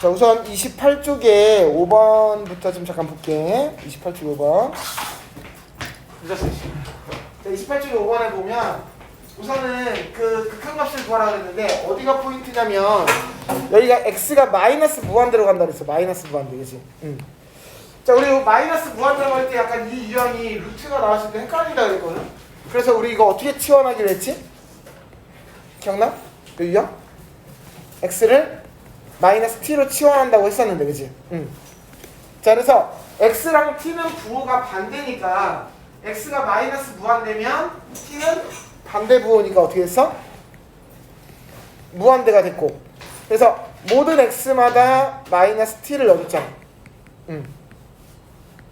자 우선 28쪽에 5번부터 좀 잠깐 볼게 28쪽 5번 늦었어 자 28쪽에 5번에 보면 우선은 그 극한값을 구하라 그랬는데 어디가 포인트냐면 여기가 x가 마이너스 무한대로 간다 그랬어 마이너스 무한대 그지 응. 자 우리 요 마이너스 무한대로 할때 약간 이 유형이 루트가 나왔을 때 헷갈린다 그랬거든 그래서 우리 이거 어떻게 치환하기로 했지? 기억나? 그 유형? x를 마이너스 t로 치환한다고 했었는데 그지? 응. 자 그래서 x랑 t는 부호가 반대니까 x가 마이너스 무한대면 t는 반대 부호니까 어떻게 했어? 무한대가 됐고 그래서 모든 x마다 마이너스 t를 넣어줬잖아 응.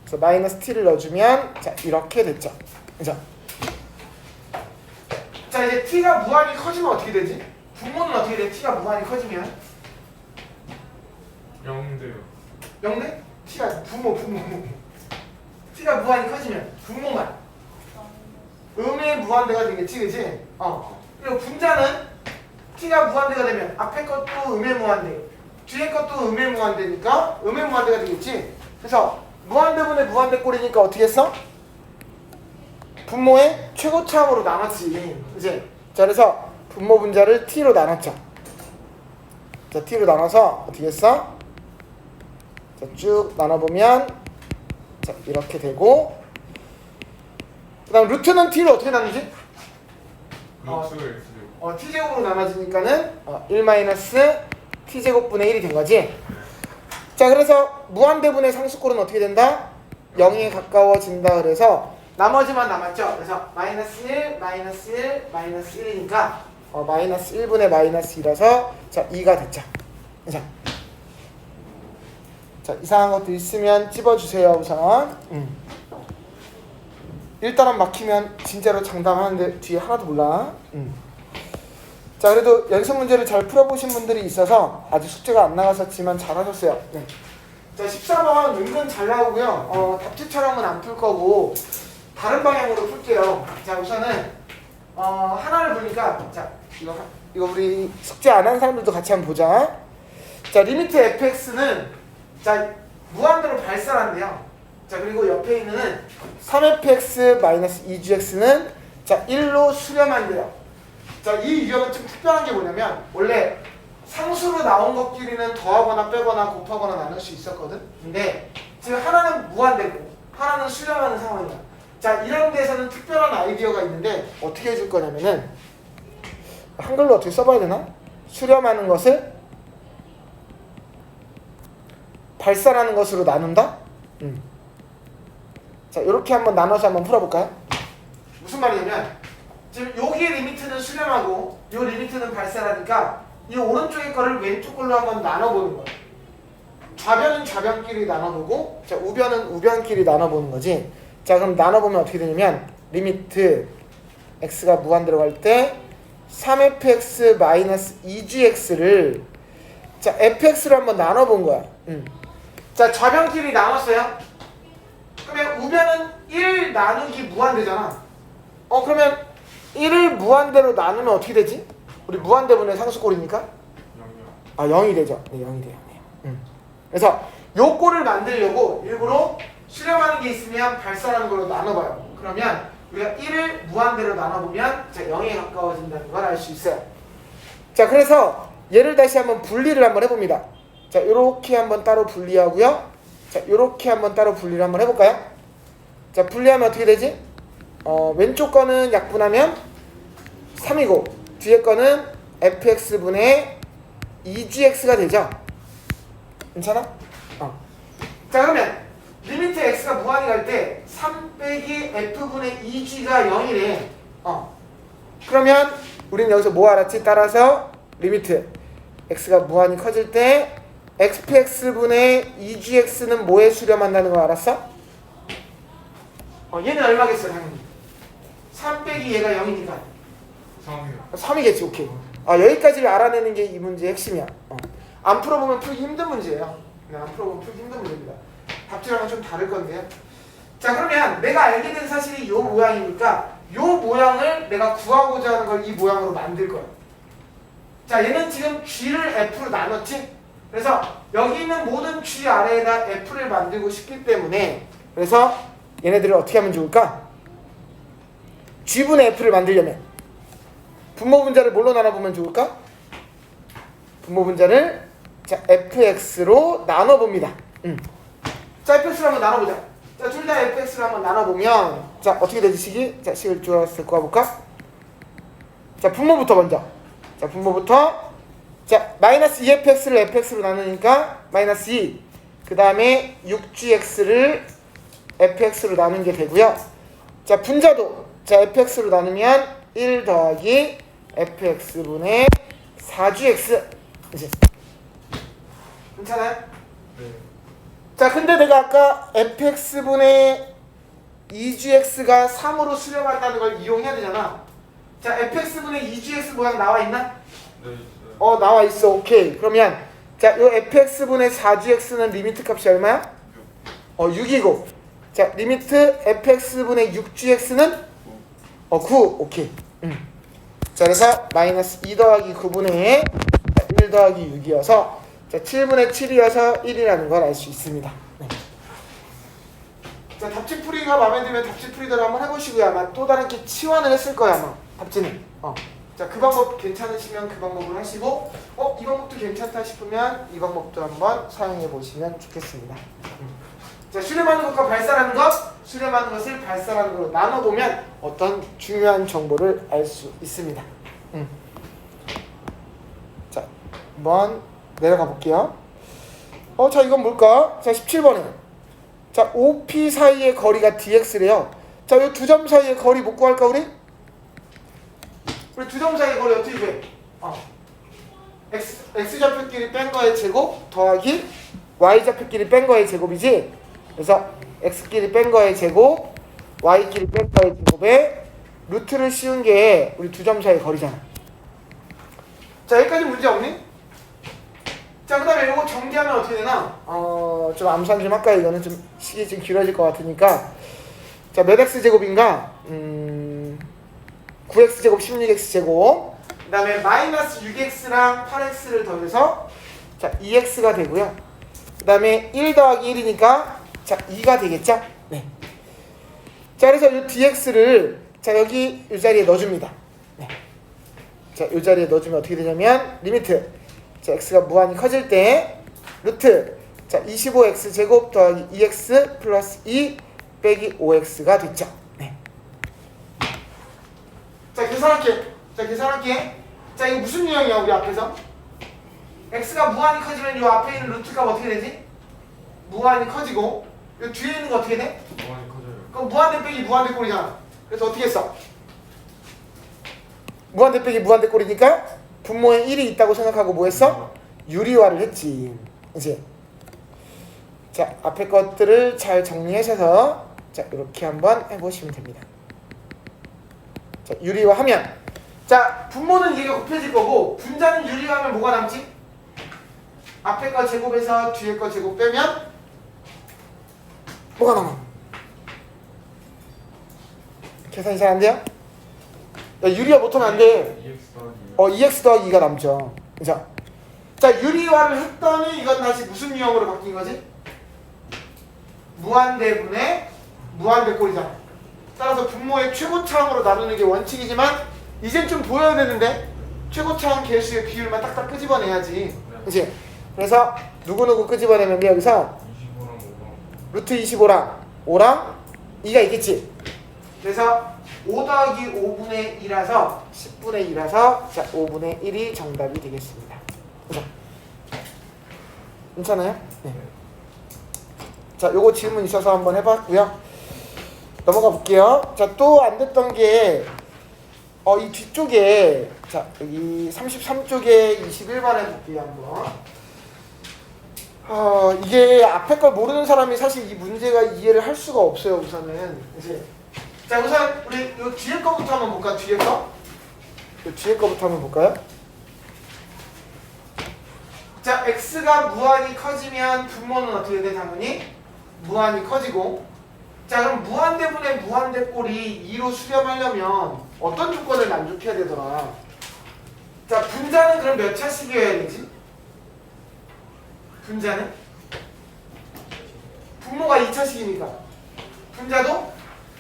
그래서 마이너스 t를 넣어주면 자 이렇게 됐죠 그죠? 자 이제 t가 무한히 커지면 어떻게 되지? 분모는 어떻게 돼? t가 무한히 커지면 영대요. 영대? t가 분모 분모 t가 무한히 커지면 분모만 음의 무한대가 되겠지 그지? 어 그리고 분자는 t가 무한대가 되면 앞에 것도 음의 무한대 뒤에 것도 음의 무한대니까 음의 무한대가 되겠지 그래서 무한대분의 무한대 꼴이니까 어떻게 했어? 분모의 최고차함으로 나눴지 그지? 자 그래서 분모 분자를 t로 나눴죠 자 t로 나눠서 어떻게 했어? 자, 쭉 나눠보면 자, 이렇게 되고 그 다음 루트는 t를 어떻게 나누지? 어. 루트 X요. 어, t제곱으로 나눠지니까는 어, 1 마이너스 t제곱분의 1이 된 거지 자 그래서 무한대분의 상수꼴은 어떻게 된다? 0이 가까워진다 그래서 나머지만 남았죠 그래서 마이너스 1 마이너스 1 마이너스 1이니까 어, 마이너스 1분의 마이너스 2라서 자 2가 됐죠 자, 자 이상한 것도 있으면 찝어주세요 우선 음. 일단은 막히면 진짜로 장담하는데 뒤에 하나도 몰라 음. 자 그래도 연습 문제를 잘 풀어보신 분들이 있어서 아직 숙제가 안 나갔었지만 잘하셨어요 네. 자 14번 은근 잘 나오고요 어, 답지처럼은 안 풀 거고 다른 방향으로 풀게요 자 우선은 어, 하나를 보니까 자 이거 하- 이거 우리 숙제 안 한 사람들도 같이 한번 보자 자 리미트 fx는 자 무한대로 발산한대요. 자 그리고 옆에 있는 3fx 2gx는 자 1로 수렴한대요. 자 이 유형은 좀 특별한 게 뭐냐면 원래 상수로 나온 것끼리는 더하거나 빼거나 곱하거나 나눌 수 있었거든. 근데 지금 하나는 무한대고 하나는 수렴하는 상황이야. 자 이런 데서는 특별한 아이디어가 있는데 어떻게 해줄 거냐면은 한글로 어떻게 써봐야 되나? 수렴하는 것을 발산하는 것으로 나눈다? 음. 자 이렇게 한번 나눠서 한번 풀어볼까요? 무슨 말이냐면 지금 여기의 리미트는 수렴하고 이 리미트는 발산하니까 이 오른쪽의 거를 왼쪽 걸로 한번 나눠보는 거예요. 좌변은 좌변끼리 나눠보고 자 우변은 우변끼리 나눠보는 거지. 자 그럼 나눠보면 어떻게 되냐면 리미트 x가 무한대로 갈때 3fx 2gx를 자 fx로 한번 나눠본 거야. 음. 자 좌변끼리 나눴어요. 그러면 우변은 1 나누기 무한대잖아. 어 그러면 1을 무한대로 나누면 어떻게 되지? 우리 무한대분의 상수꼴이니까. 아 0이 되죠. 네 0이 돼요. 네. 음. 그래서 요 꼴을 만들려고 일부러 수렴하는 게 있으면 발산하는 걸로 나눠봐요. 그러면 우리가 1을 무한대로 나눠보면 자 0에 가까워진다는 걸 알 수 있어요. 자 그래서 얘를 다시 한번 분리를 한번 해봅니다. 자 요렇게 한번 따로 분리하고요. 자 요렇게 한번 따로 분리를 한번 해볼까요? 자 분리하면 어떻게 되지? 어, 왼쪽 거는 약분하면 3이고 뒤에 거는 fx분의 2gx가 되죠? 괜찮아? 어. 자 그러면 리미트 x가 무한히 갈 때 3 빼기 f분의 2g가 0이래 어. 그러면 우리는 여기서 뭐 알았지? 따라서 리미트 x가 무한히 커질 때 xpx분의 2gx는 뭐에 수렴한다는 거 알았어? 어, 얘는 얼마겠어 당연히 3 빼기 얘가 0이니까. 3이요. 3이겠지 오케이. 아 여기까지를 알아내는 게 이 문제의 핵심이야. 어. 안 풀어보면 풀기 힘든 문제예요. 네, 안 풀어보면 풀기 힘든 문제입니다. 답지랑은 좀 다를 건데요 자 그러면 내가 알게 된 사실이 이 모양이니까 이 모양을 내가 구하고자 하는 걸 이 모양으로 만들 거야. 자 얘는 지금 G를 F로 나눴지 그래서 여기 있는 모든 G 아래에다 F를 만들고 싶기 때문에 그래서 얘네들을 어떻게 하면 좋을까? G분의 F를 만들려면 분모 분자를 뭘로 나눠보면 좋을까? 분모 분자를 자 fx로 나눠봅니다. 음. 자 fx로 한번 나눠보자. 자 둘 다 fx로 한번 나눠보면 자 어떻게 되지 식이? 자 식을 줄여서 구해볼까? 자 분모부터 먼저. 자 분모부터 자 마이너스 2fx를 fx로 나누니까 마이너스 2. 그 다음에 6gx를 fx로 나누는 게 되고요. 자 분자도 자 fx로 나누면 1 더하기 fx분의 4gx 이제 괜찮아요? 네. 자 근데 내가 아까 fx분의 2gx가 3으로 수렴한다는 걸 이용해야 되잖아 자 fx분의 2gx 모양 나와 있나? 네. 어 나와 있어. 오케이. 그러면 자요 fx분의 4gx는 리미트 값이 얼마야? 어 6이고. 자 리미트 fx분의 6gx는? 어 9 오케이. 음. 자 그래서 마이너스 2 더하기 9분의 1 더하기 6이어서 자 7분의 7이어서 1이라는 걸 알 수 있습니다. 네. 자 답지풀이가 마음에 들면 답지풀이대로 한번 해보시고요. 아마 또 다른 게 치환을 했을 거야 아마. 답지는. 어. 자 그 방법 괜찮으시면 그 방법을 하시고 어 이 방법도 괜찮다 싶으면 이 방법도 한번 사용해 보시면 좋겠습니다 음. 자 수렴하는 것과 발산하는 것 수렴하는 것을 발산하는 걸로 나눠보면 어떤 중요한 정보를 알 수 있습니다 음. 자 한번 내려가 볼게요 어 자 이건 뭘까 자 17번에 자 OP 사이의 거리가 DX래요 자 이 두 점 사이의 거리 못 구할까 우리? 우리 두 점 사이의 거리 어떻게 구해? 어. X, X좌표끼리 뺀 거의 제곱 더하기 Y좌표끼리 뺀 거의 제곱이지 그래서 X끼리 뺀 거의 제곱 Y끼리 뺀 거의 제곱에 루트를 씌운 게 우리 두 점 사이의 거리잖아 자 여기까지 문제 없니? 자 그 다음에 이거 정리하면 어떻게 되나? 어 좀 암산 좀 할까요? 이거는 좀 시기 좀 길어질 것 같으니까 자 몇 x 제곱인가? 음 9x 제곱 16x 제곱 그 다음에 마이너스 6x랑 8x를 더해서 자 2x가 되고요. 그 다음에 1 더하기 1이니까 자 2가 되겠죠? 네. 자 그래서 이 dx를 자 여기 이 자리에 넣어줍니다. 네. 자이 자리에 넣어주면 어떻게 되냐면 리미트 자 x가 무한히 커질 때 루트 자 25x 제곱 더하기 2x 플러스 2 빼기 5x가 됐죠. 네. 자 계산할게. 자 계산할게. 자 이거 무슨 유형이야 우리 앞에서? x가 무한히 커지면 이 앞에 있는 루트 값 어떻게 되지? 무한히 커지고 이 뒤에 있는 거 어떻게 돼? 무한히 커져요. 그럼 무한대 빼기 무한대 꼴이잖아. 그래서 어떻게 했어? 무한대 빼기 무한대 꼴이니까 분모에 1이 있다고 생각하고 뭐 했어? 유리화를 했지. 이제 자 앞에 것들을 잘 정리하셔서 자 이렇게 한번 해보시면 됩니다. 자 유리화하면 자 분모는 얘가 곱해질 거고 분자는 유리화하면 뭐가 남지? 앞에 거 제곱해서 뒤에 거 제곱 빼면 뭐가 남아? 계산이 잘 안 돼요? 야, 유리화 못하면 안 돼. EX 더하기 어, 2x 더하기 2가 남죠. 그죠? 자, 유리화를 했더니 이건 다시 무슨 유형으로 바뀐 거지? 무한대분의 무한대꼴이잖아. 따라서 분모의 최고차항으로 나누는 게 원칙이지만 이젠 좀 보여야 되는데 최고차항 개수의 비율만 딱딱 끄집어내야지. 그치? 그래서 누구누구 끄집어내면 돼, 여기서 25랑 5랑 루트 25랑 5랑 2가 있겠지. 그래서 5 더하기 5분의 2라서 10분의 2라서 자 5분의 1이 정답이 되겠습니다. 괜찮아요? 네. 자, 요거 질문 있어서 한번 해봤고요. 넘어가 볼게요. 자, 또 안 됐던 게, 어, 이 뒤쪽에, 자, 여기 33쪽에 21번에 볼게요, 한번. 어, 이게 앞에 걸 모르는 사람이 사실 이 문제가 이해를 할 수가 없어요, 우선은. 이제. 자, 우선 우리 요 뒤에 거부터 한번 볼까, 뒤에 거? 요 뒤에 거부터 한번 볼까요? 자, x가 무한히 커지면 분모는 어떻게 돼, 당연히? 무한히 커지고. 자, 그럼 무한대분의 무한대꼴이 2로 수렴하려면 어떤 조건을 만족해야 되더라? 자, 분자는 그럼 몇 차씩이어야 되지? 분자는 분모가 2차식이니까 분자도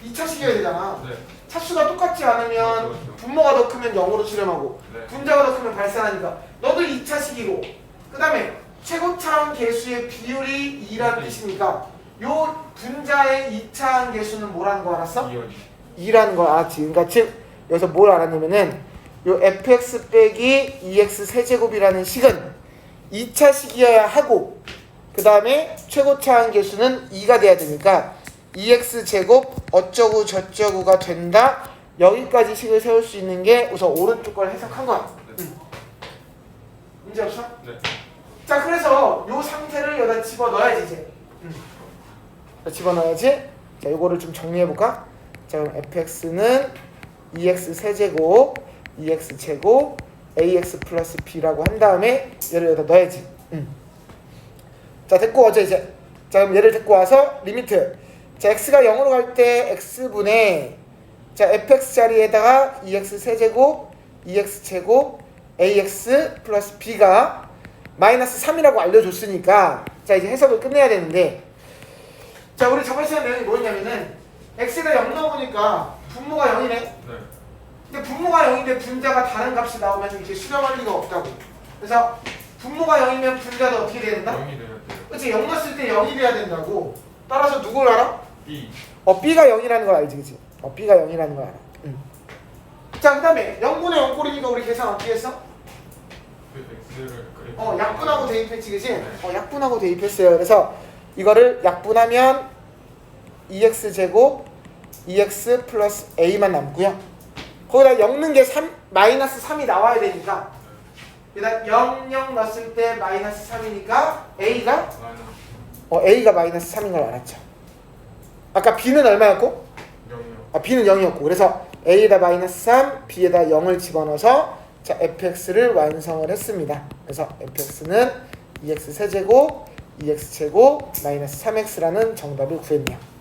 2차식이어야 되잖아. 네. 차수가 똑같지 않으면 맞죠, 맞죠. 분모가 더 크면 0으로 실험하고 네. 분자가 더 크면 발산하니까 너도 2차식이고 그 다음에 최고차항 계수의 비율이 2라는 뜻이니까 요 분자의 2차항 계수는 뭐라는 거 알았어? 이연이. 2라는 거 알았지. 그러니까 즉 여기서 뭘 알았냐면은 요 fx 빼기 2x 세제곱이라는 식은 2차 식이어야 하고 그 다음에 최고차항 계수는 2가 돼야 되니까 2x 제곱 어쩌고 저쩌고가 된다. 여기까지 식을 세울 수 있는 게 우선 오른쪽 걸 해석한 거야. 네. 문제 없어? 네. 자 그래서 요 상태를 여기다 집어넣어야지 이제 음. 자, 집어넣어야지. 자 요거를 좀 정리해볼까? 자 그럼 fx는 2x 세제곱 2x 제곱 ax 플러스 b라고 한 다음에 얘를 여기다 넣어야지. 음. 자 됐고 어제 이제. 자 그럼 얘를 데리고 와서 리미트. 자 x가 0으로 갈 때 x분의 자 fx 자리에다가 2x 세제곱 2x 제곱 ax 플러스 b가 마이너스 3이라고 알려줬으니까 자 이제 해석을 끝내야 되는데 자 우리 저번 시간 내용이 뭐였냐면은 x가 0 넣어보니까 분모가 0이네 네. 근데 분모가 0인데 분자가 다른 값이 나오면 이렇게 수렴할 리가 없다고 그래서 분모가 0이면 분자도 어떻게 돼야 된다? 영이 돼야 돼요. 그치 0 넣었을 때 0이 돼야 된다고 따라서 누굴 알아? 이. 어 b가 0이라는 걸 알지 그치? 어 b가 0이라는 걸 알아 응. 자그 다음에 0분의 0꼴이니까 우리 계산 어떻게 했어? 그 x를 그리고. 어 약분하고 대입했지 그치? 어 약분하고 대입했어요 그래서 이거를 약분하면 2x 제곱 2x 플러스 a만 남고요 거기다 0 넣은 게 3, 마이너스 3이 나와야 되니까 그다음 0, 0 넣었을 때 마이너스 3이니까 a가 어 a가 마이너스 3인 걸 알았죠 아까 b는 얼마였고? 영이요. 아, b는 0이었고 그래서 a에다 마이너스 3, b에다 0을 집어넣어서 자 fx를 완성을 했습니다. 그래서 fx는 2x 세제곱, 2x 제곱, 마이너스 3x라는 정답을 구했네요.